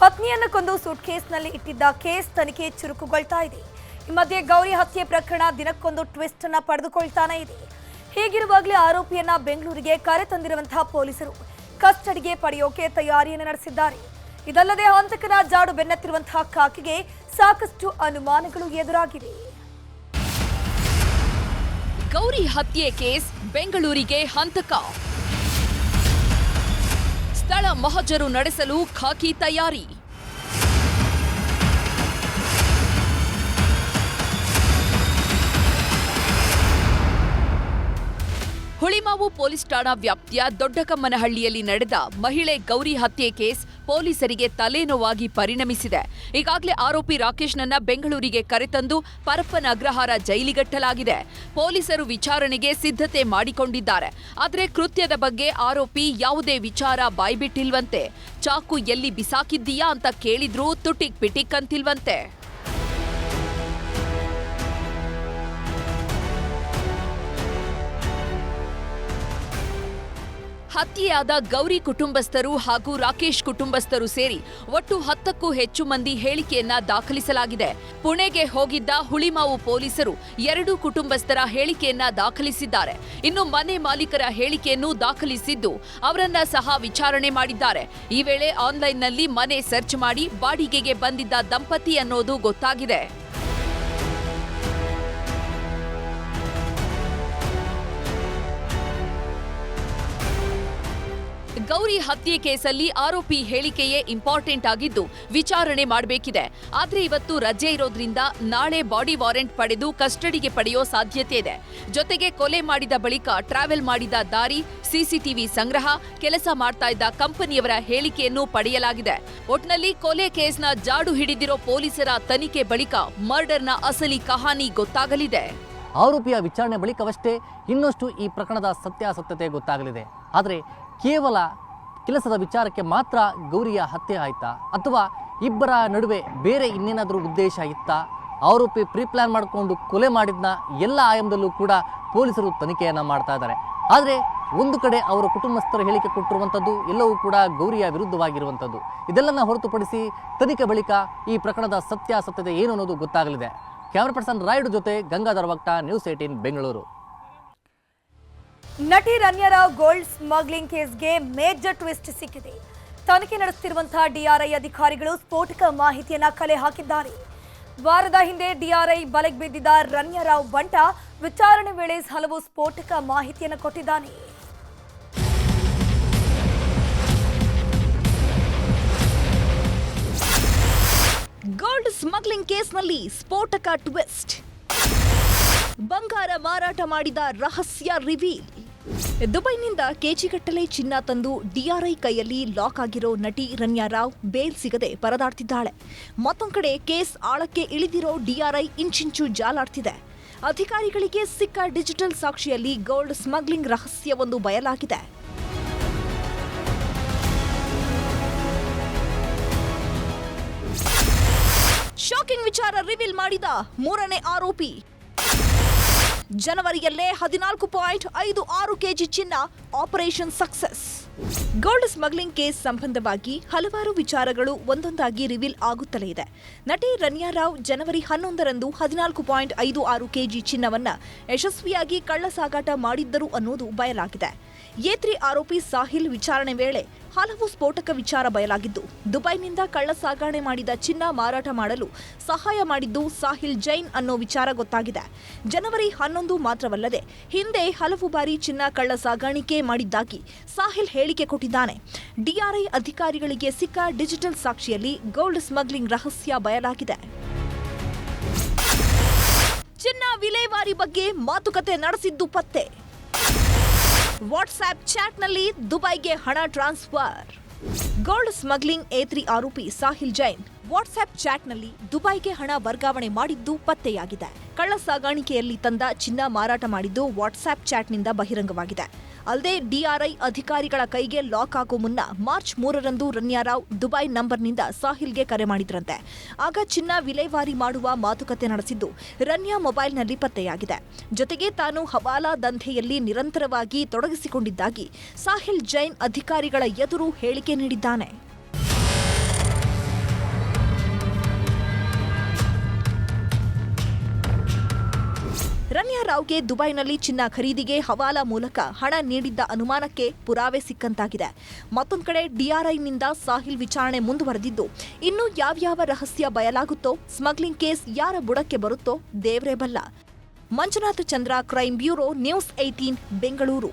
ಪತ್ನಿಯನ್ನು ಕೊಂದು ಸೂಟ್ ಕೇಸ್ನಲ್ಲಿ ಇಟ್ಟಿದ್ದ ಕೇಸ್ ತನಿಖೆ ಚುರುಕುಗೊಳ್ತಾ ಇದೆ. ಈ ಮಧ್ಯೆ ಗೌರಿ ಹತ್ಯೆ ಪ್ರಕರಣ ದಿನಕ್ಕೊಂದು ಟ್ವಿಸ್ಟ್ ಅನ್ನ ಪಡೆದುಕೊಳ್ತಾನೆ ಇದೆ. ಹೀಗಿರುವಾಗಲೇ ಆರೋಪಿಯನ್ನ ಬೆಂಗಳೂರಿಗೆ ಕರೆ ತಂದಿರುವಂತಹ ಪೊಲೀಸರು ಕಸ್ಟಡಿಗೆ ಪಡೆಯೋಕೆ ತಯಾರಿಯನ್ನು ನಡೆಸಿದ್ದಾರೆ. ಇದಲ್ಲದೆ ಹಂತಕನ ಜಾಡು ಬೆನ್ನತ್ತಿರುವಂತಹ ಕಾಕಿಗೆ ಸಾಕಷ್ಟು ಅನುಮಾನಗಳು ಎದುರಾಗಿವೆ ಗೌರಿ ಹತ್ಯೆ ಕೇಸ್ ಬೆಂಗಳೂರಿಗೆ ಹಂತಕ. ಸ್ಥಳ ಮಹಜರು ನಡೆಸಲು ಖಾಕಿ ತಯಾರಿ. ಹುಳಿಮಾವು ಪೊಲೀಸ್ ಠಾಣಾ ವ್ಯಾಪ್ತಿಯ ದೊಡ್ಡಕಮ್ಮನಹಳ್ಳಿಯಲ್ಲಿ ನಡೆದ ಮಹಿಳೆ ಗೌರಿ ಹತ್ಯೆ ಕೇಸ್ ಪೊಲೀಸರಿಗೆ ತಲೆನೋವಾಗಿ ಪರಿಣಮಿಸಿದೆ. ಈಗಾಗಲೇ ಆರೋಪಿ ರಾಕೇಶ್ನನ್ನ ಬೆಂಗಳೂರಿಗೆ ಕರೆತಂದು ಪರಪ್ಪನ ಅಗ್ರಹಾರ ಜೈಲಿಗಟ್ಟಲಾಗಿದೆ. ಪೊಲೀಸರು ವಿಚಾರಣೆಗೆ ಸಿದ್ಧತೆ ಮಾಡಿಕೊಂಡಿದ್ದಾರೆ. ಆದರೆ ಕೃತ್ಯದ ಬಗ್ಗೆ ಆರೋಪಿ ಯಾವುದೇ ವಿಚಾರ ಬಾಯ್ಬಿಟ್ಟಿಲ್ವಂತೆ. ಚಾಕು ಎಲ್ಲಿ ಬಿಸಾಕಿದ್ದೀಯಾ ಅಂತ ಕೇಳಿದ್ರೂ ತುಟಿಕ್ ಪಿಟಿಕ್ ಅಂತಿಲ್ವಂತೆ. ಹತ್ಯೆಯಾದ ಗೌರಿ ಕುಟುಂಬಸ್ಥರು ಹಾಗೂ ರಾಕೇಶ್ ಕುಟುಂಬಸ್ಥರು ಸೇರಿ ಒಟ್ಟು ಹತ್ತಕ್ಕೂ ಹೆಚ್ಚು ಮಂದಿ ಹೇಳಿಕೆಯನ್ನ ದಾಖಲಿಸಲಾಗಿದೆ. ಪುಣೆಗೆ ಹೋಗಿದ್ದ ಹುಳಿಮಾವು ಪೊಲೀಸರು ಎರಡು ಕುಟುಂಬಸ್ಥರ ಹೇಳಿಕೆಯನ್ನ ದಾಖಲಿಸಿದ್ದಾರೆ. ಇನ್ನು ಮನೆ ಮಾಲೀಕರ ಹೇಳಿಕೆಯನ್ನು ದಾಖಲಿಸಿದ್ದು ಅವರನ್ನ ಸಹ ವಿಚಾರಣೆ ಮಾಡಿದ್ದಾರೆ. ಈ ವೇಳೆ ಆನ್ಲೈನ್ನಲ್ಲಿ ಮನೆ ಸರ್ಚ್ ಮಾಡಿ ಬಾಡಿಗೆಗೆ ಬಂದಿದ್ದ ದಂಪತಿ ಅನ್ನೋದು ಗೊತ್ತಾಗಿದೆ. ಗೌರಿ ಹತ್ಯೆ ಕೇಸಲ್ಲಿ ಆರೋಪಿ ಹೇಳಿಕೆಯೇ ಇಂಪಾರ್ಟೆಂಟ್ ಆಗಿದ್ದು ವಿಚಾರಣೆ ಮಾಡಬೇಕಿದೆ. ಆದ್ರೆ ಇವತ್ತು ರಜೆ ಇರೋದ್ರಿಂದ ನಾಳೆ ಬಾಡಿ ವಾರೆಂಟ್ ಪಡೆದು ಕಸ್ಟಡಿಗೆ ಪಡೆಯೋ ಸಾಧ್ಯತೆ ಇದೆ. ಜೊತೆಗೆ ಕೊಲೆ ಮಾಡಿದ ಬಳಿಕ ಟ್ರಾವೆಲ್ ಮಾಡಿದ ದಾರಿ, ಸಿಸಿಟಿವಿ ಸಂಗ್ರಹ, ಕೆಲಸ ಮಾಡ್ತಾ ಇದ್ದ ಕಂಪನಿಯವರ ಹೇಳಿಕೆಯನ್ನು ಪಡೆಯಲಾಗಿದೆ. ಒಟ್ನಲ್ಲಿ ಕೊಲೆ ಕೇಸ್ನ ಜಾಡು ಹಿಡಿದಿರೋ ಪೊಲೀಸರ ತನಿಖೆ ಬಳಿಕ ಮರ್ಡರ್ನ ಅಸಲಿ ಕಹಾನಿ ಗೊತ್ತಾಗಲಿದೆ. ಆರೋಪಿಯ ವಿಚಾರಣೆ ಬಳಿಕವಷ್ಟೇ ಇನ್ನಷ್ಟು ಈ ಪ್ರಕರಣದ ಸತ್ಯಾಸತ್ಯತೆ ಗೊತ್ತಾಗಲಿದೆ. ಆದರೆ ಕೇವಲ ಕೆಲಸದ ವಿಚಾರಕ್ಕೆ ಮಾತ್ರ ಗೌರಿಯ ಹತ್ಯೆ ಆಯಿತಾ? ಅಥವಾ ಇಬ್ಬರ ನಡುವೆ ಬೇರೆ ಇನ್ನೇನಾದರೂ ಉದ್ದೇಶ ಇತ್ತಾ? ಆರೋಪಿ ಪ್ರೀ ಪ್ಲಾನ್ ಮಾಡಿಕೊಂಡು ಕೊಲೆ ಮಾಡಿದ್ನ ಎಲ್ಲ ಆಯಾಮದಲ್ಲೂ ಕೂಡ ಪೊಲೀಸರು ತನಿಖೆಯನ್ನು ಮಾಡ್ತಾ ಇದ್ದಾರೆ. ಆದರೆ ಒಂದು ಕಡೆ ಅವರ ಕುಟುಂಬಸ್ಥರು ಹೇಳಿಕೆ ಕೊಟ್ಟಿರುವಂಥದ್ದು ಎಲ್ಲವೂ ಕೂಡ ಗೌರಿಯ ವಿರುದ್ಧವಾಗಿರುವಂಥದ್ದು. ಇದೆಲ್ಲನ ಹೊರತುಪಡಿಸಿ ತನಿಖೆ ಬಳಿಕ ಈ ಪ್ರಕರಣದ ಸತ್ಯಾಸತ್ಯತೆ ಏನು ಅನ್ನೋದು ಗೊತ್ತಾಗಲಿದೆ. ಕ್ಯಾಮರಾ ಪರ್ಸನ್ ರಾಯ್ಡು ಜೊತೆ ಗಂಗಾಧರ ವಕ್ಟ ನ್ಯೂಸ್ ಏಟೀನ್ ಬೆಂಗಳೂರು. ನಟಿ ರನ್ಯರಾವ್ ಗೋಲ್ಡ್ ಸ್ಮಗ್ಲಿಂಗ್ ಕೇಸ್ಗೆ ಮೇಜರ್ ಟ್ವಿಸ್ಟ್ ಸಿಕ್ಕಿದೆ. ತನಿಖೆ ನಡೆಸುತ್ತಿರುವಂತಹ ಡಿಆರ್ಐ ಅಧಿಕಾರಿಗಳು ಸ್ಫೋಟಕ ಮಾಹಿತಿಯನ್ನ ಕಲೆ ಹಾಕಿದ್ದಾರೆ. ವಾರದ ಹಿಂದೆ ಡಿಆರ್ಐ ಬಲೆಗೆ ಬಿದ್ದಿದ್ದ ರನ್ಯರಾವ್ ಬಂಟ ವಿಚಾರಣೆ ವೇಳೆ ಹಲವು ಸ್ಫೋಟಕ ಮಾಹಿತಿಯನ್ನು ಕೊಟ್ಟಿದ್ದಾನೆ. ಗೋಲ್ಡ್ ಸ್ಮಗ್ಲಿಂಗ್ ಕೇಸ್ನಲ್ಲಿ ಸ್ಫೋಟಕ ಟ್ವಿಸ್ಟ್. ಬಂಗಾರ ಮಾರಾಟ ಮಾಡಿದ ರಹಸ್ಯ ರಿವೀಲ್. ದುಬೈನಿಂದ ಕೆಜಿಗಟ್ಟಲೆ ಚಿನ್ನ ತಂದು ಡಿಆರ್ಐ ಕೈಯಲ್ಲಿ ಲಾಕ್ ಆಗಿರೋ ನಟಿ ರನ್ಯಾ ರಾವ್ ಬೇಲ್ ಸಿಗದೆ ಪರದಾಡ್ತಿದ್ದಾಳೆ. ಮತ್ತೊಂದು ಕಡೆ ಕೇಸ್ ಆಳಕ್ಕೆ ಇಳಿದಿರೋ ಡಿಆರ್ಐ ಇಂಚಿಂಚು ಜಾಲಾಡ್ತಿದೆ. ಅಧಿಕಾರಿಗಳಿಗೆ ಸಿಕ್ಕ ಡಿಜಿಟಲ್ ಸಾಕ್ಷಿಯಲ್ಲಿ ಗೋಲ್ಡ್ ಸ್ಮಗ್ಲಿಂಗ್ ರಹಸ್ಯವೊಂದು ಬಯಲಾಗಿದೆ. ಶಾಕಿಂಗ್ ವಿಚಾರ ರಿವೀಲ್ ಮಾಡಿದ ಮೂರನೇ ಆರೋಪಿ. ಜನವರಿಯಲ್ಲೇ ಹದಿನಾಲ್ಕು ಪಾಯಿಂಟ್ ಐದು ಆರು ಕೆಜಿ ಚಿನ್ನ operation success. Gold smuggling case ಸಂಬಂಧವಾಗಿ ಹಲವಾರು ವಿಚಾರಗಳು ಒಂದೊಂದಾಗಿ ರಿವೀಲ್ ಆಗುತ್ತಲೇ ಇದೆ. ನಟಿ ರನ್ಯಾ ರಾವ್ ಜನವರಿ ಹನ್ನೊಂದರಂದು ಹದಿನಾಲ್ಕು ಪಾಯಿಂಟ್ ಐದು ಆರು ಕೆಜಿ ಚಿನ್ನವನ್ನು ಯಶಸ್ವಿಯಾಗಿ ಕಳ್ಳ ಸಾಗಾಟ ಮಾಡಿದ್ದರು ಅನ್ನೋದು ಬಯಲಾಗಿದೆ. ಏತ್ರಿ ಆರೋಪಿ ಸಾಹಿಲ್ ವಿಚಾರಣೆ ವೇಳೆ ಹಲವು ಸ್ಫೋಟಕ ವಿಚಾರ ಬಯಲಾಗಿದ್ದು, ದುಬೈನಿಂದ ಕಳ್ಳ ಸಾಗಾಣೆ ಮಾಡಿದ ಚಿನ್ನ ಮಾರಾಟ ಮಾಡಲು ಸಹಾಯ ಮಾಡಿದ್ದು ಸಾಹಿಲ್ ಜೈನ್ ಅನ್ನೋ ವಿಚಾರ ಗೊತ್ತಾಗಿದೆ. ಜನವರಿ ಹನ್ನೊಂದು ಮಾತ್ರವಲ್ಲದೆ, ಹಿಂದೆ ಹಲವು ಬಾರಿ ಚಿನ್ನ ಕಳ್ಳ ಸಾಗಾಣಿಕೆ ಮಾಡಿದ್ದಾಗಿ ಸಾಹಿಲ್ ಹೇಳಿಕೆ ಕೊಟ್ಟಿದ್ದಾನೆ. ಡಿಆರ್ಐ ಅಧಿಕಾರಿಗಳಿಗೆ ಸಿಕ್ಕ ಡಿಜಿಟಲ್ ಸಾಕ್ಷಿಯಲ್ಲಿ ಗೋಲ್ಡ್ ಸ್ಮಗ್ಲಿಂಗ್ ರಹಸ್ಯ ಬಯಲಾಗಿದೆ. ಚಿನ್ನ ವಿಲೇವಾರಿ ಬಗ್ಗೆ ಮಾತುಕತೆ ನಡೆಸಿದ್ದು ಪತ್ತೆ. ವಾಟ್ಸ್ಆಪ್ ಚಾಟ್ನಲ್ಲಿ ದುಬೈಗೆ ಹಣ ಟ್ರಾನ್ಸ್ಫರ್. ಗೋಲ್ಡ್ ಸ್ಮಗ್ಲಿಂಗ್ ಏತ್ರಿ ಆರೋಪಿ ಸಾಹಿಲ್ ಜೈನ್ ವಾಟ್ಸ್ಆಪ್ ಚಾಟ್ನಲ್ಲಿ ದುಬೈಗೆ ಹಣ ವರ್ಗಾವಣೆ ಮಾಡಿದ್ದು ಪತ್ತೆಯಾಗಿದೆ. ಕಳ್ಳ ಸಾಗಾಣಿಕೆಯಲ್ಲಿ ತಂದ ಚಿನ್ನ ಮಾರಾಟ ಮಾಡಿದ್ದು ವಾಟ್ಸ್ಆಪ್ ಚಾಟ್ನಿಂದ ಬಹಿರಂಗವಾಗಿದೆ. ಅಲ್ಲದೆ ಡಿಆರ್ಐ ಅಧಿಕಾರಿಗಳ ಕೈಗೆ ಲಾಕ್ ಆಗೋ ಮುನ್ನ ಮಾರ್ಚ್ ಮೂರರಂದು ರನ್ಯಾರಾವ್ ದುಬೈ ನಂಬರ್ನಿಂದ ಸಾಹಿಲ್ಗೆ ಕರೆ ಮಾಡಿದ್ರಂತೆ. ಆಗ ಚಿನ್ನ ವಿಲೇವಾರಿ ಮಾಡುವ ಮಾತುಕತೆ ನಡೆಸಿದ್ದು ರನ್ಯಾ ಮೊಬೈಲ್ನಲ್ಲಿ ಪತ್ತೆಯಾಗಿದೆ. ಜೊತೆಗೆ ತಾನು ಹವಾಲಾ ದಂಧೆಯಲ್ಲಿ ನಿರಂತರವಾಗಿ ತೊಡಗಿಸಿಕೊಂಡಿದ್ದಾಗಿ ಸಾಹಿಲ್ ಜೈನ್ ಅಧಿಕಾರಿಗಳ ಎದುರು ಹೇಳಿಕೆ ನೀಡಿದ್ದಾನೆ. ರನ್ಯಾ ರಾವ್ಗೆ ದುಬೈನಲ್ಲಿ ಚಿನ್ನ ಖರೀದಿಗೆ ಹವಾಲಾ ಮೂಲಕ ಹಣ ನೀಡಿದ್ದ ಅನುಮಾನಕ್ಕೆ ಪುರಾವೆ ಸಿಕ್ಕಂತಾಗಿದೆ. ಮತ್ತೊಂದು ಕಡೆ ಡಿಆರ್ಐನಿಂದ ಸಾಹಿಲ್ ವಿಚಾರಣೆ ಮುಂದುವರೆದಿದ್ದು, ಇನ್ನು ಯಾವ್ಯಾವ ರಹಸ್ಯ ಬಯಲಾಗುತ್ತೋ, ಸ್ಮಗ್ಲಿಂಗ್ ಕೇಸ್ ಯಾರ ಬುಡಕ್ಕೆ ಬರುತ್ತೋ ದೇವ್ರೇ ಬಲ್ಲ. Manjunath Chandra crime bureau, news eighteen Bengaluru.